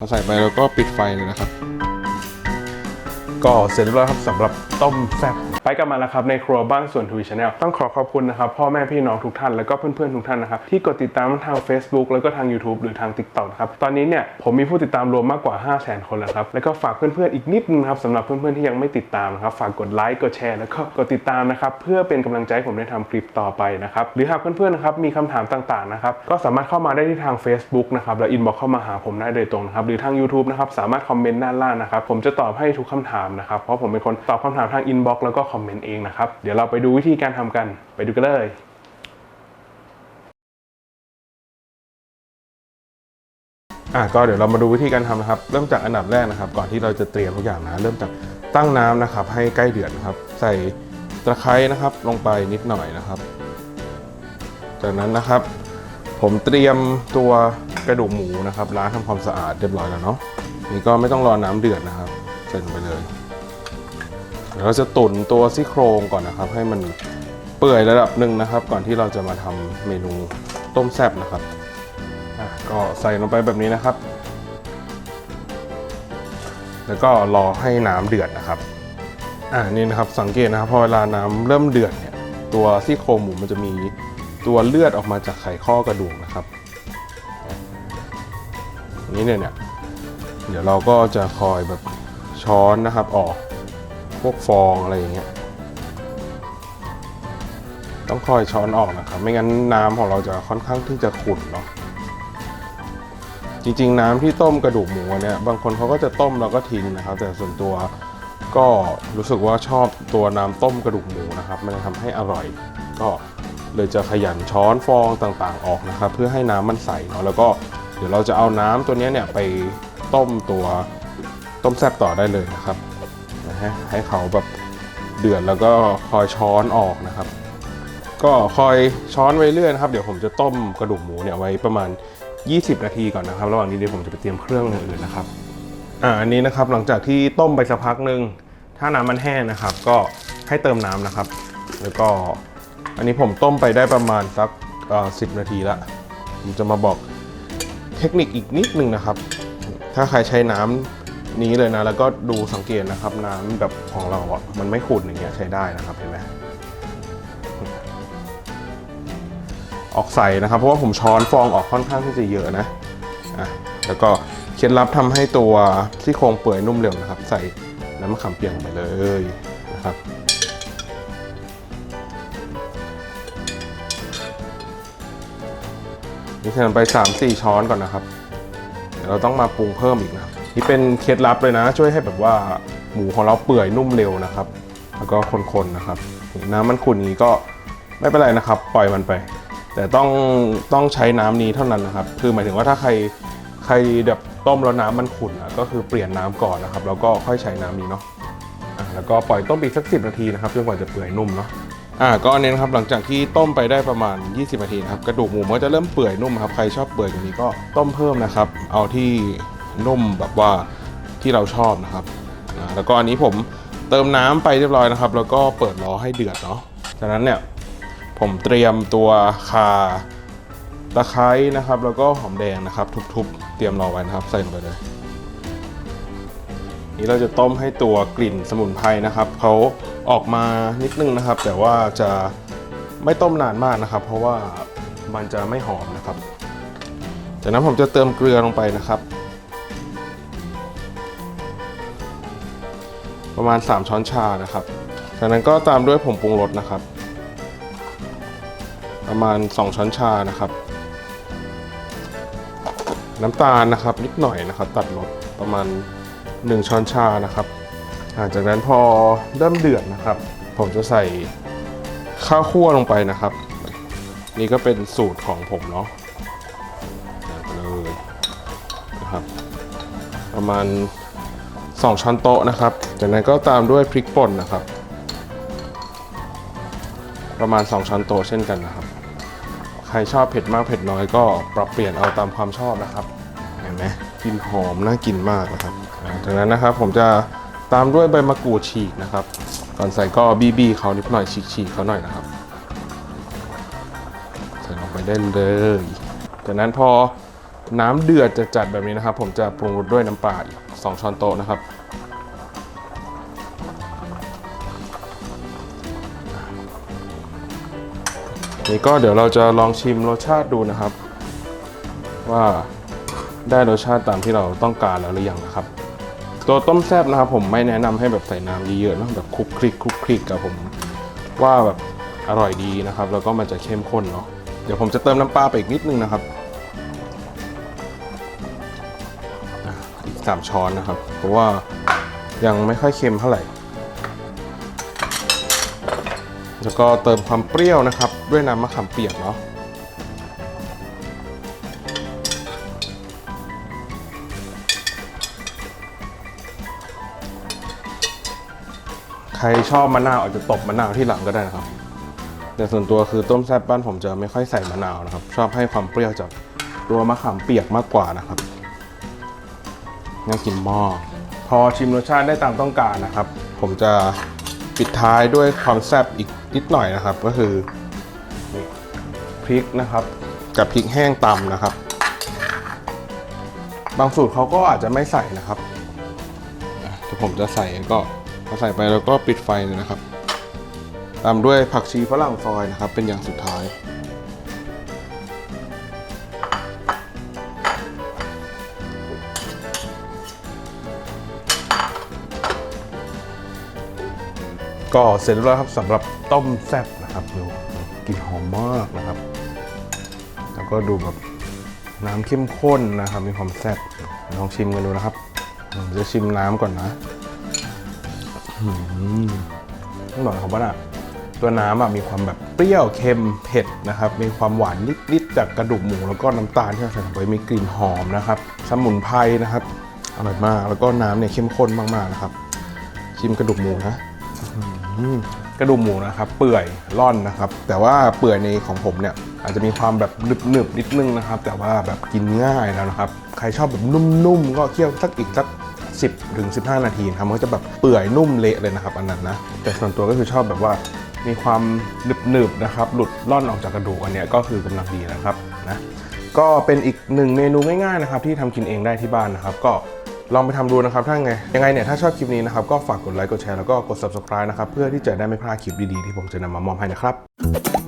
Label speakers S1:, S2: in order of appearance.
S1: เราใส่ไปแล้วก็ปิดไฟเลยนะครับ ก็เสร็จเรียบร้อยครับสำหรับต้มแซ่บไปกันมาแล้วครับในครัวบ้านส่วนทวีชแนลต้องขอขอบคุณนะครับพ่อแม่พี่น้องทุกท่านแล้วก็เพื่อนๆทุกท่านนะครับที่กดติดตามทั้งทาง Facebook แล้วก็ทาง YouTube หรือทาง TikTok นะครับตอนนี้เนี่ยผมมีผู้ติดตามรวมมากกว่า 5 0 0 0 0 0 คนแล้วครับแล้วก็ฝากเพื่อนๆอีกนิดนึงครับสำหรับเพื่อนๆที่ยังไม่ติดตามนะครับฝากกดไลค์กดแชร์แล้วก็กดติดตามนะครับเพื่อเป็นกำลังใจให้ผมได้ทำคลิปต่อไปนะครับหรือหากเพื่อนๆนะครับมีคำถามต่างๆนะครับก็สามารถเข้ามาได้ที่ทาง Facebook นะครับแล้วอินบ็อกเข้ามาหาผมได้โดยตรงนะครับหรือทาง YouTube นะครับสามารถคอมเมนต์ด้านล่างนะครับผมจะตอบให้ทุกคำถามนะครับเพราะผมเป็นคนตอบคำถามทางอินบ็อกซ์แล้วก็คอมเมนต์เองนะครับเดี๋ยวเราไปดูวิธีการทำกันไปดูกันเลยอะก็เดี๋ยวเรามาดูวิธีการทำนะครับ เริ่มจากอันดับแรกนะครับ ก่อนที่เราจะเตรียมทุกอย่างนะ เริ่มจากตั้งน้ำนะครับ ให้ใกล้เดือดนะครับ ใส่ตะไคร้นะครับ ลงไปนิดหน่อยนะครับ จากนั้นนะครับ ผมเตรียมตัวกระดูกหมูนะครับล้างทำความสะอาดเรียบร้อยแล้วเนาะนี่ก็ไม่ต้องรอน้ำเดือดนะครับ ใส่ลงไปเลยเราจะตุ๋นตัวซี่โครงก่อนนะครับ ให้มันเปื่อยระดับหนึ่งนะครับ ก่อนที่เราจะมาทำเมนูต้มแซ่บนะครับอะก็ใส่ลงไปแบบนี้นะครับ แล้วก็รอให้น้ำเดือดนะครับอ่านี่นะครับสังเกตนะครับพอเวลาน้ำเริ่มเดือดเนี่ยตัวซี่โครงหมูมันจะมีตัวเลือดออกมาจากไขข้อกระดูกนะครับนนี้เนี่ยเนี่ยเดี๋ยวเราก็จะคอยแบบ ช้อนนะครับออกพวกฟองอะไรอย่างเงี้ยต้องคอยช้อนออกนะครับ ไม่งั้นน้ำของเราจะค่อนข้างที่จะขุ่นเนาะจริง ๆ น้ำที่ต้มกระดูกหมูเนี่ยบางคนเขาก็จะต้มแล้วก็ทิ้งนะครับ แต่ส่วนตัวก็รู้สึกว่าชอบตัวน้ำต้มกระดูกหมูนะครับมันทำให้อร่อย ก็เลยจะขยันช้อนฟองต่างๆออกนะครับ เพื่อให้น้ำมันใสเนาะแล้วก็เดี๋ยวเราจะเอาน้ำตัวนี้เนี่ยไปต้มตัว ต้มแซ่บต่อได้เลยนะครับนะฮะให้เขาแบบเดือดแล้วก็คอยช้อนออกนะครับ ก็คอยช้อนไว้เรื่อยนะครับ เดี๋ยวผมจะต้มกระดูกหมูเนี่ยไว้ประมาณ 20 นาทีก่อนนะครับ ระหว่างนี้เดี๋ยวผมจะไปเตรียมเครื่องอย่างอื่นนะครับอ่าอันนี้นะครับหลังจากที่ต้มไปสักพักหนึ่งถ้าน้ำมันแห้งนะครับ ก็ให้เติมน้ำนะครับ แล้วก็อันนี้ผมต้มไปได้ประมาณสักสิบนาทีละผมจะมาบอกเทคนิคอีกนิดนึงนะครับ ถ้าใครใช้น้ำ นี้เลยนะ แล้วก็ดูสังเกตนะครับน้ำแบบของเราอะมันไม่ขุ่นอย่างเงี้ยใช้ได้นะครับเห็นไหมออกใส่นะครับ เพราะว่าผมช้อนฟองออกค่อนข้างที่จะเยอะนะอะแล้วก็เคล็ดลับทำให้ตัวซี่โครงเปื่อยนุ่มเร็วนะครับ ใส่น้ำมะขามเปียกลงไปเลยนะครับนี่ใส่ลงไป 3-4 ช้อนก่อนนะครับ เดี๋ยวเราต้องมาปรุงเพิ่มอีกนะครับ นี่เป็นเคล็ดลับเลยนะ ช่วยให้แบบว่าหมูของเราเปื่อยนุ่มเร็วนะครับ แล้วก็คนๆนะครับ น้ำมันขุ่นนี้ก็ไม่เป็นไรนะครับ ปล่อยมันไป แต่ต้องต้องใช้น้ำนี้เท่านั้นนะครับ คือหมายถึงว่าถ้าใครใครแบบต้มแล้วน้ำมันขุ่นอะก็คือเปลี่ยนน้ำก่อนนะครับ แล้วก็ค่อยใช้น้ำนี้เนาะะแล้วก็ปล่อยต้มอีกสักสินาทีนะครับจนกว่าจะเปื่อยนุ่มเนาะอ่าก็อันนี้นะครับหลังจากที่ต้มไปได้ประมาณ 20 นาทีนะครับกระดูกหมูมันก็จะเริ่มเปื่อยนุ่มครับใครชอบเปื่อยกว่านี้ก็ต้มเพิ่มนะครับ เอาที่ นุ่มแบบว่าที่เราชอบนะครับแล้วก็อันนี้ผมเติมน้ำไปเรียบร้อยนะครับ แล้วก็เปิดรอให้เดือดเนาะจากนั้นเนี่ยผมเตรียมตัวคาตะไคร้นะครับ แล้วก็หอมแดงนะครับ ทุบๆ เตรียมรอไว้นะครับ ใส่ลงไปเลย นี่เราจะต้มให้ตัวกลิ่นสมุนไพรนะครับเขาออกมานิดนึงนะครับ แต่ว่าจะไม่ต้มนานมากนะครับ เพราะว่ามันจะไม่หอมนะครับ จากนั้นผมจะเติมเกลือลงไปนะครับ ประมาณ 3 ช้อนชานะครับ จากนั้นก็ตามด้วยผงปรุงรสนะครับ ประมาณ 2 ช้อนชานะครับ น้ำตาลนะครับนิดหน่อยนะครับ ตัดรสประมาณ 1 ช้อนชานะครับหลังจากนั้นพอเริ่มเดือดนะครับ ผมจะใส่ข้าวคั่วลงไปนะครับ นี่ก็เป็นสูตรของผมเนาะเลยนะครับ ประมาณ 2 ช้อนโต๊ะนะครับ จากนั้นก็ตามด้วยพริกป่นนะครับ ประมาณ 2 ช้อนโต๊ะเช่นกันนะครับ ใครชอบเผ็ดมากเผ็ดน้อยก็ปรับเปลี่ยนเอาตามความชอบนะครับ เห็นไหมกลินหอมน่ากินมากนะครับ จากนั้นนะครับผมจะตามด้วยใบมะกรูดฉีกนะครับ ก่อนใส่ก็บีบีเขานิดหน่อยฉีกๆเขาหน่อยนะครับ ใส่ลงไปได้เลย จากนั้นพอ น้ำเดือดจะจัดแบบนี้นะครับ ผมจะปรุงรสด้วยน้ำปลาอีกสองช้อนโต๊ะนะครับ นี่ก็เดี๋ยวเราจะลองชิมรสชาติดูนะครับ ว่าได้รสชาติตามที่เราต้องการแล้วหรือยังนะครับ ตัวต้มแซบนะครับผมไม่แนะนำให้แบบใส่น้ำเยอะๆนะแบบคลุกคลิกคลุกคลิกกับผมว่าแบบอร่อยดีนะครับ แล้วก็มันจะเข้มข้นเนาะเดี๋ยวผมจะเติมน้ำปลาไปอีกนิดนึงนะครับ 3 ช้อนนะครับ เพราะว่ายังไม่ค่อยเค็มเท่าไหร่ แล้วก็เติมความเปรี้ยวนะครับ ด้วยน้ำมะขามเปียกเนาะใครชอบมะนาวอาจจะตบมะนาวที่หลังก็ได้นะครับ แต่ส่วนตัวคือต้มแซ่บบ้านผมจะไม่ค่อยใส่มะนาวนะครับ ชอบให้ความเปรี้ยวจากตัวมะขามเปียกมากกว่านะครับ น่ากินมากพอชิมรสชาติได้ตามต้องการนะครับ ผมจะปิดท้ายด้วยความแซ่บอีกนิดหน่อยนะครับ ก็คือพริกนะครับ กับพริกแห้งตำนะครับ บางสูตรเขาก็อาจจะไม่ใส่นะครับแต่ผมจะใส่ก็พอใส่ไปแล้วก็ปิดไฟเลยนะครับ ตามด้วยผักชีฝรั่งซอยนะครับ เป็นอย่างสุดท้าย ก็เสร็จแล้วครับสำหรับต้มแซ่บนะครับดูกลิ่นหอมมากนะครับ แล้วก็ดูแบบน้ำเข้มข้นนะครับ มีความแซ่บลองชิมกันดูนะครับผมจะชิมน้ำก่อนนะต้องบอกนะครับว่านะตัวน้ำอะมีความแบบเปรี้ยวเค็มเผ็ดนะครับ มีความหวานนิดๆจากกระดูกหมูแล้วก็น้ำตาลที่เราใส่ลงไปมีกลิ่นหอมนะครับ สมุนไพรนะครับอร่อยมากแล้วก็น้ำเนี่ยเข้มข้นมากๆนะครับ ชิมกระดูกหมูนะ กระดูกหมูนะครับ เปื่อยร่อนนะครับ แต่ว่าเปื่อยในของผมเนี่ย อาจจะมีความแบบหนึบๆนิดนึงนะครับ แต่ว่าแบบกินง่ายแล้วนะครับ ใครชอบแบบนุ่มๆก็เคี่ยวสักอีกสัก10ถึง15 นาทีนะครับมันก็จะแบบเปื่อยนุ่มเละเลยนะครับ อันนั้นนะแต่ส่วนตัวก็คือชอบแบบว่ามีความหนึบๆนะครับ หลุดร่อนออกจากกระดูกอันเนี้ยก็คือกำลังดีนะครับนะก็เป็นอีกหนึ่งเมนูง่ายๆนะครับที่ทำกินเองได้ที่บ้านนะครับ ก็ ลองไปทำดูนะครับถ้าไงยังไงเนี่ยถ้าชอบคลิปนี้นะครับก็ฝากกดไลค์กดแชร์แล้วก็กด subscribe นะครับเพื่อที่จะได้ไม่พลาดคลิปดีๆที่ผมจะนำมามอบให้นะครับ